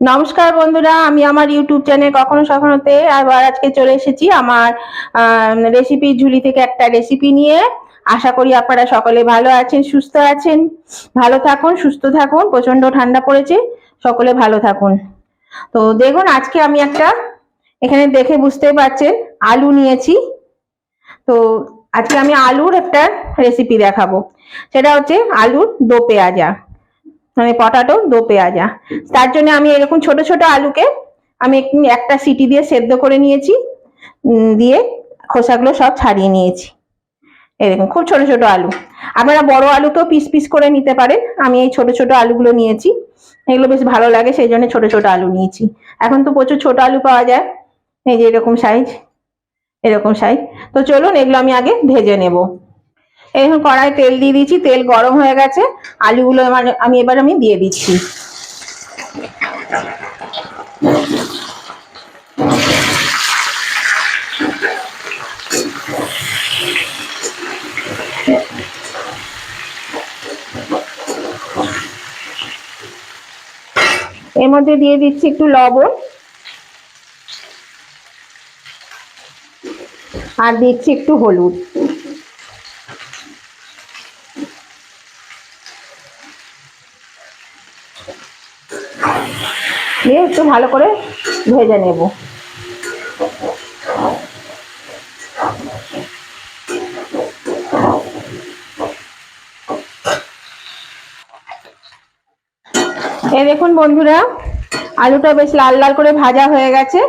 নমস্কার বন্ধুরা, আমি আমার ইউটিউব চ্যানেল কখনো সখনোতে আবার আজকে চলে এসেছি আমার রেসিপি ঝুলি থেকে একটা রেসিপি নিয়ে। আশা করি আপনারা সকলে ভালো আছেন, সুস্থ আছেন। ভালো থাকুন, সুস্থ থাকুন প্রচণ্ড ঠান্ডা পড়েছে, সকলে ভালো থাকুন। তো দেখুন, আজকে আমি একটা, এখানে দেখে বুঝতে পারছেন, আলু নিয়েছি। তো আজকে আমি আলুর একটা রেসিপি দেখাবো। সেটা হচ্ছে আলুর দো পেঁয়াজা। মানে পটাটো, দো পেঁয়াজা। তার জন্য আমি এরকম ছোট ছোট আলুকে আমি একটা সিটি দিয়ে সেদ্ধ করে নিয়েছি দিয়ে খোসাগুলো সব ছাড়িয়ে নিয়েছি। এরকম খুব ছোট ছোট আলু। আপনারা বড় আলুকেও পিস পিস করে নিতে পারেন। আমি এই ছোট ছোট আলুগুলো নিয়েছি। এগুলো বেশ ভালো লাগে, সেই জন্য ছোট ছোট আলু নিয়েছি। এখন তো প্রচুর ছোট আলু পাওয়া যায়। এই যে এরকম সাইজ এরকম সাইজ তো চলুন, এগুলো আমি আগে ভেজে নেব। এখন কড়াই তেল দিয়ে দিয়েছি, তেল গরম হয়ে গেছে। আলুগুলো আমার আমি, এবার আমি দিয়ে দিচ্ছি। এর মধ্যে দিয়ে দিচ্ছি একটু লবণ। আর দিচ্ছি একটু হলুদ। দিয়ে একটু ভালো করে ভেজে নেব। এই দেখুন বন্ধুরা, আলুটা বেশ লাল লাল করে ভাজা হয়ে গেছে।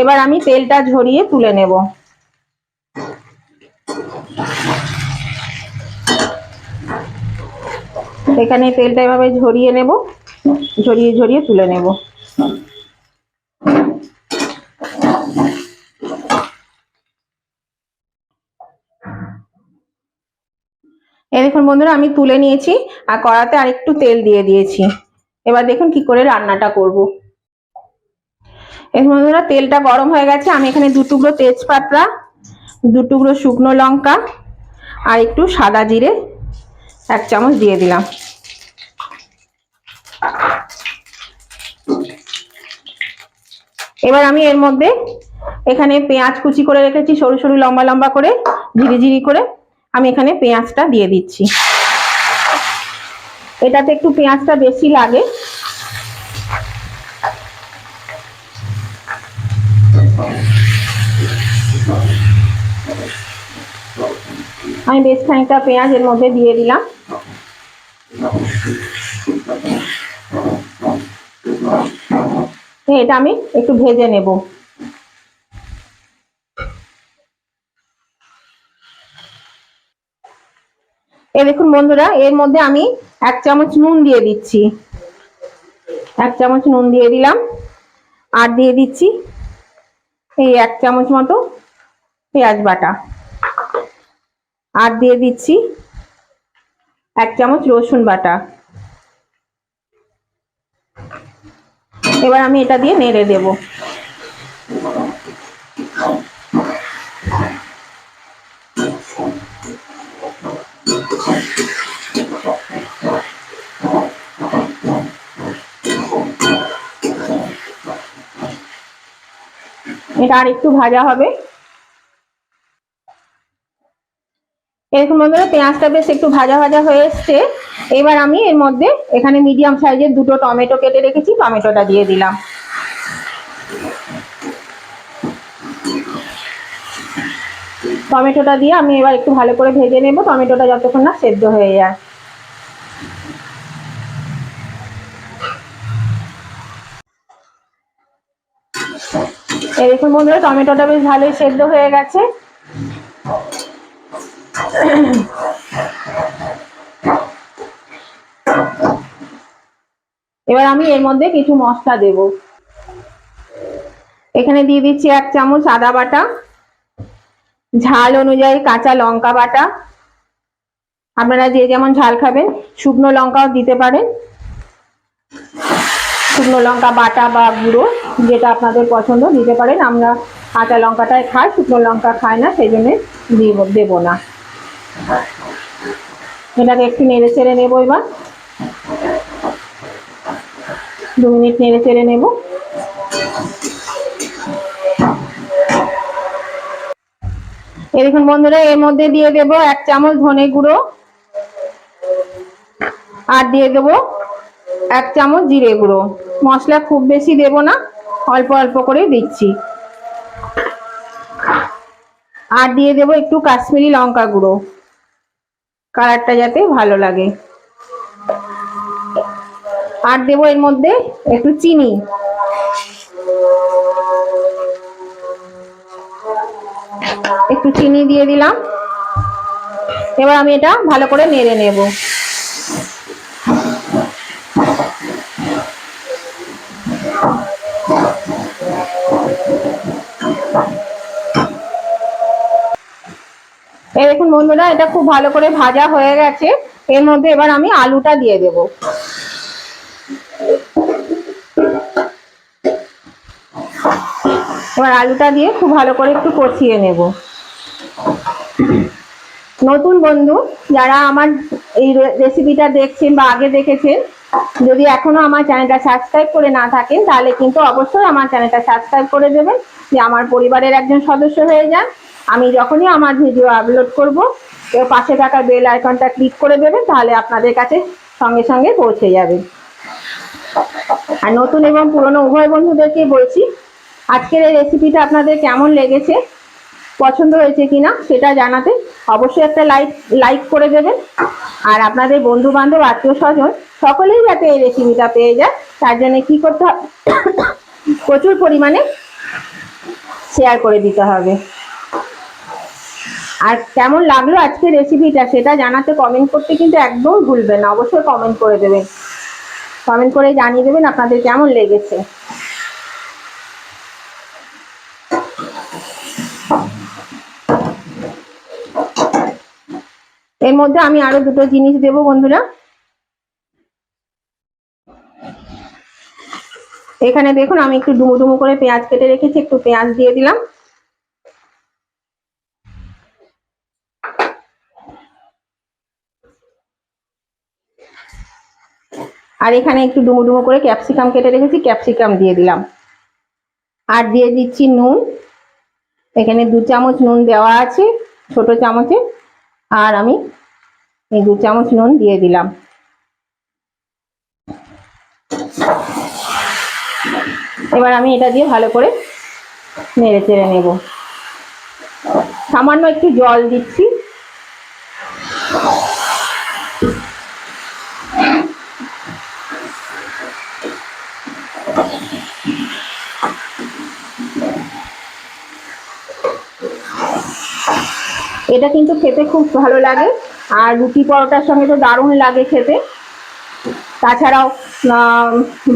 এবার আমি তেলটা ঝরিয়ে তুলে নেব। এখানে তেলটা এভাবে ঝরিয়ে নেব, ঝরিয়ে ঝরিয়ে তুলে নেব। এই দেখুন বন্ধুরা, আমি তুলে নিয়েছি আর কড়াতে আরেকটু তেল দিয়ে দিয়েছি। এবার দেখুন কি করে রান্নাটা করব। এই বন্ধুরা, তেলটা গরম হয়ে গেছে। আমি এখানে দু টুকরো তেজপাতা, দু টুকরো শুকনো লঙ্কা আর একটু সাদা জিরে এক চামচ দিয়ে দিলাম। এবার আমি এর মধ্যে এখানে পেঁয়াজ কুচি করে রেখেছি, সরু সরু, লম্বা লম্বা করে ঝিরিঝিরি করে। আমি এখানে পেঁয়াজটা দিয়ে দিচ্ছি। এটাতে একটু পেঁয়াজটা বেশি লাগে। আমি বেশ খানিকটা পেঁয়াজ এর মধ্যে দিয়ে দিলাম। এটা আমি একটু ভেজে নেব। এই দেখুন বন্ধুরা, এর মধ্যে আমি এক চামচ নুন দিয়ে দিচ্ছি। এক চামচ নুন দিয়ে দিলাম, আর দিয়ে দিচ্ছি এই এক চামচ মতো পেঁয়াজ বাটা। আর দিয়ে দিচ্ছি এক চামচ রসুন বাটা। এবার আমি এটা দিয়ে নেড়ে দেব। এটা আর একটু ভাজা হবে। এরকম বন্ধুরা পেঁয়াজটা বেশ একটু ভাজা ভাজা হয়ে এসছে। এবার আমি এর মধ্যে এখানে মিডিয়াম সাইজের দুটো টমেটো কেটে রেখেছি, টমেটোটা দিয়ে দিলাম। টমেটোটা দিয়ে আমি এবার একটু ভালো করে ভেজে নেব, টমেটোটা যতক্ষণ না সেদ্ধ হয়ে যায়। দেখুন বন্ধুরা, টমেটোটা বেশ ভালোই সেদ্ধ হয়ে গেছে। এবার আমি এর মধ্যে কিছু মশলা দেব। এখানে দিয়ে দিচ্ছি এক চামচ আদা বাটা, ঝাল অনুযায়ী কাঁচা লঙ্কা বাটা। আপনারা যে যেমন ঝাল খাবেন, শুকনো লঙ্কাও দিতে পারেন। শুকনো লঙ্কা বাটা বা গুঁড়ো, যেটা আপনাদের পছন্দ দিতে পারেন। আমরা কাঁচা লঙ্কাটাই খাই, শুকনো লঙ্কা খায় না, সেই জন্যে দিব, দেবো না। এটাকে একটু নেড়ে ছেড়ে নেব এবার। দু মিনিট নেড়ে চেড়ে নেব। এই দেখুন বন্ধুরা, এর মধ্যে দিয়ে দেব এক চামচ ধনে গুঁড়ো আর দিয়ে দেব এক চামচ জিরে গুঁড়ো। মশলা খুব বেশি দেব না, অল্প অল্প করে দিচ্ছি। আর দিয়ে দেব একটু কাশ্মীরি লঙ্কা গুঁড়ো। কালারটা যাতে ভালো লাগে। আর দেবো এর মধ্যে একটু চিনি। একটু চিনি দিয়ে দিলাম। এবার আমি এটা ভালো করে নেড়ে নেব। এই দেখুন বন্ধুরা, এটা খুব ভালো করে ভাজা হয়ে গেছে। এর মধ্যে এবার আমি আলুটা দিয়ে দেব। এবার আলুটা দিয়ে খুব ভালো করে একটু কষিয়ে নেব। নতুন বন্ধু, যারা আমার এই রেসিপিটা দেখছেন বা আগে দেখেছেন, যদি এখনও আমার চ্যানেলটা সাবস্ক্রাইব করে না থাকেন, তাহলে কিন্তু অবশ্যই আমার চ্যানেলটা সাবস্ক্রাইব করে দেবেন। যে আমার পরিবারের একজন সদস্য হয়ে যান, আমি যখনই আমার ভিডিও আপলোড করব কেউ পাশে থাকা বেল আইকনটা ক্লিক করে দেবেন, তাহলে আপনাদের কাছে সঙ্গে সঙ্গে পৌঁছে যাবে। আর নতুন এবং পুরনো উভয় বন্ধুদেরকে বলছি আজকের এই রেসিপিটা আপনাদের কেমন লেগেছে, পছন্দ হয়েছে কিনা সেটা জানাতে অবশ্যই একটা লাইক লাইক করে দেবেন। আর আপনাদের বন্ধু বান্ধব আত্মীয় স্বজন সকলেই যাতে এই রেসিপিটা পেয়ে যায়, তার জন্য কি করতে হবে, প্রচুর পরিমাণে শেয়ার করে দিতে হবে। আর কেমন লাগল আজকের রেসিপিটা সেটা জানাতে কমেন্ট করতে কিন্তু একদম ভুলবেন না, অবশ্যই কমেন্ট করে দেবেন। কমেন্ট করে জানিয়ে দেবেন আপনাদের কেমন লেগেছে। এর মধ্যে আমি আরও দুটো জিনিস দেব, বন্ধুরা। এখানে দেখুন, আমি একটু ডুমু ডুমু করে পেঁয়াজ কেটে রেখেছি, একটু পেঁয়াজ দিয়ে দিলাম। আর এখানে একটু ডুমু ডুমু করে ক্যাপসিকাম কেটে রেখেছি, ক্যাপসিকাম দিয়ে দিলাম। আর দিয়ে দিচ্ছি নুন। এখানে দু চামচ নুন দেওয়া আছে, ছোট চামচে। আর আমি এই দু চামচ নুন দিয়ে দিলাম। এবার আমি এটা দিয়ে ভালো করে নেড়ে চেড়ে নেব। সামান্য একটু জল দিচ্ছি। এটা কিন্তু খেতে খুব ভালো লাগে। আর রুটি পরোটার সঙ্গে তো দারুণ লাগে খেতে। তাছাড়াও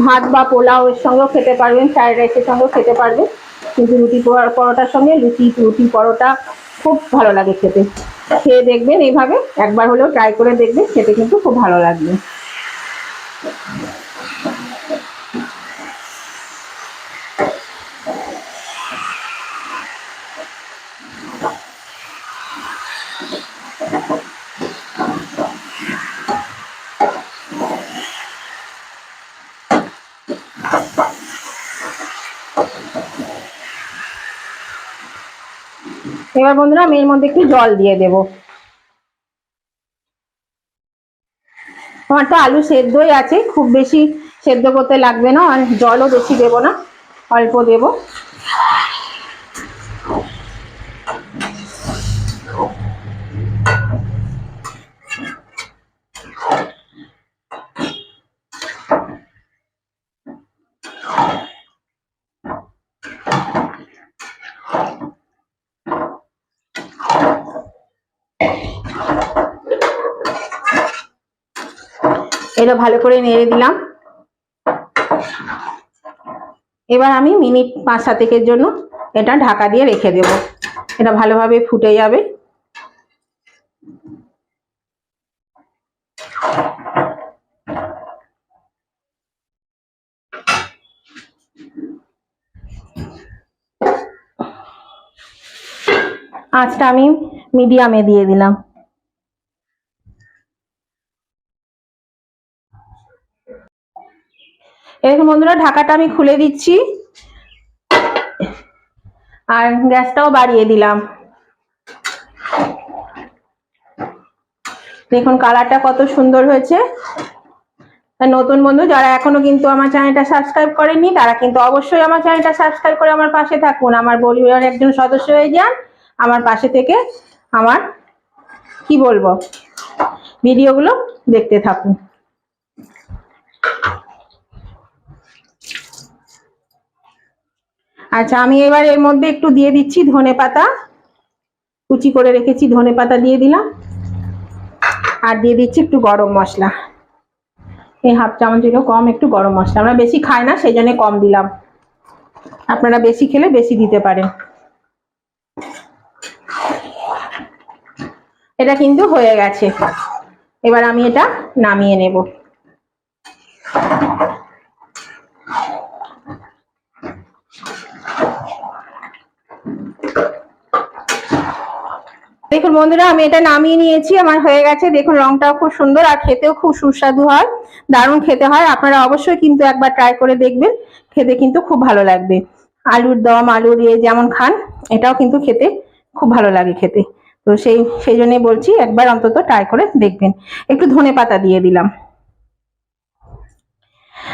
ভাত বা পোলাও এর সঙ্গেও খেতে পারবেন ফ্রাইড রাইসের সঙ্গেও খেতে পারবেন। কিন্তু রুটি পরোটার সঙ্গে লুচি, রুটি পরোটা খুব ভালো লাগে খেতে। খেয়ে দেখবেন এইভাবে, একবার হলেও ট্রাই করে দেখবেন, খেতে কিন্তু খুব ভালো লাগবে। এবার বন্ধুরা আমি এর মধ্যে একটু জল দিয়ে দেব। আমার তো আলু সেদ্ধই আছে, খুব বেশি সেদ্ধ করতে লাগবে না, আর জলও বেশি দেব না, অল্প দেব। এটা ভালো করে নেড়ে দিলাম। এবার আমি মিনিট পাঁচ সাতেকের জন্য এটা ঢাকা দিয়ে রেখে দেব। এটা ভালোভাবে ফুটে যাবে। আঁচটা আমি মিডিয়ামে দিয়ে দিলাম। এরকম বন্ধুরা, ঢাকাটা আমি খুলে দিচ্ছি। আর গ্যাসটাও বাড়িয়ে দিলাম। দেখুন, কালারটা কত সুন্দর হয়েছে। নতুন বন্ধু, যারা এখনও কিন্তু আমার চ্যানেলটা সাবস্ক্রাইব করেননি, তারা কিন্তু অবশ্যই আমার চ্যানেলটা সাবস্ক্রাইব করে আমার পাশে থাকুন। আমার পরিবারের একজন সদস্য হয়ে যান, আমার পাশে থেকে আমার, কি বলব, ভিডিওগুলো দেখতে থাকুন। আচ্ছা আমি এবার এর মধ্যে একটু দিয়ে দিচ্ছি ধনে পাতা। কুচি করে রেখেছি, ধনে পাতা দিয়ে দিলাম। আর দিয়ে দিচ্ছি একটু গরম মশলা। এই হাফ চামচেরও কম, একটু গরম মশলা। আমরা বেশি খাই না, সেই জন্য কম দিলাম। আপনারা বেশি খেলে বেশি দিতে পারেন। এটা কিন্তু হয়ে গেছে। এবার আমি এটা নামিয়ে নেব। দেখুন বন্ধুরা, আমি এটা নামিয়ে নিয়েছি, আমার হয়ে গেছে। দেখুন, রংটাও খুব সুন্দর আর খেতেও খুব সুস্বাদু হয়, দারুণ খেতে হয়। আপনারা অবশ্যই কিন্তু একবার ট্রাই করে দেখবেন, খেতে কিন্তু খুব ভালো লাগবে। আলুর দম, আলুর ইয়ে যেমন খান, এটাও কিন্তু খেতে খুব ভালো লাগে খেতে। তো সেই সেই জন্যই বলছি, একবার অন্তত ট্রাই করে দেখবেন। একটু ধনে পাতা দিয়ে দিলাম।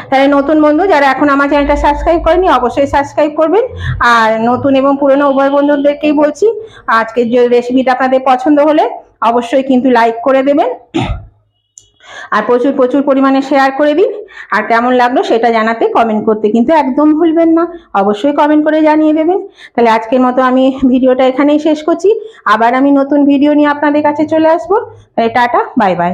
তাহলে নতুন বন্ধু যারা এখন আমার চ্যানেলটা সাবস্ক্রাইব করেনি, অবশ্যই সাবস্ক্রাইব করবেন। আর নতুন এবং পুরনো উভয় বন্ধুদেরকেই বলছি, আজকের যে রেসিপিটা আপনাদের পছন্দ হলে অবশ্যই কিন্তু লাইক করে দেবেন। আর প্রচুর প্রচুর পরিমাণে শেয়ার করে দিন। আর কেমন লাগল সেটা জানাতে কমেন্ট করতে কিন্তু একদম ভুলবেন না। অবশ্যই কমেন্ট করে জানিয়ে দেবেন। তাহলে আজকের মতো আমি ভিডিওটা এখানেই শেষ করছি। আবার আমি নতুন ভিডিও নিয়ে আপনাদের কাছে চলে আসব। তাহলে টাটা বাই বাই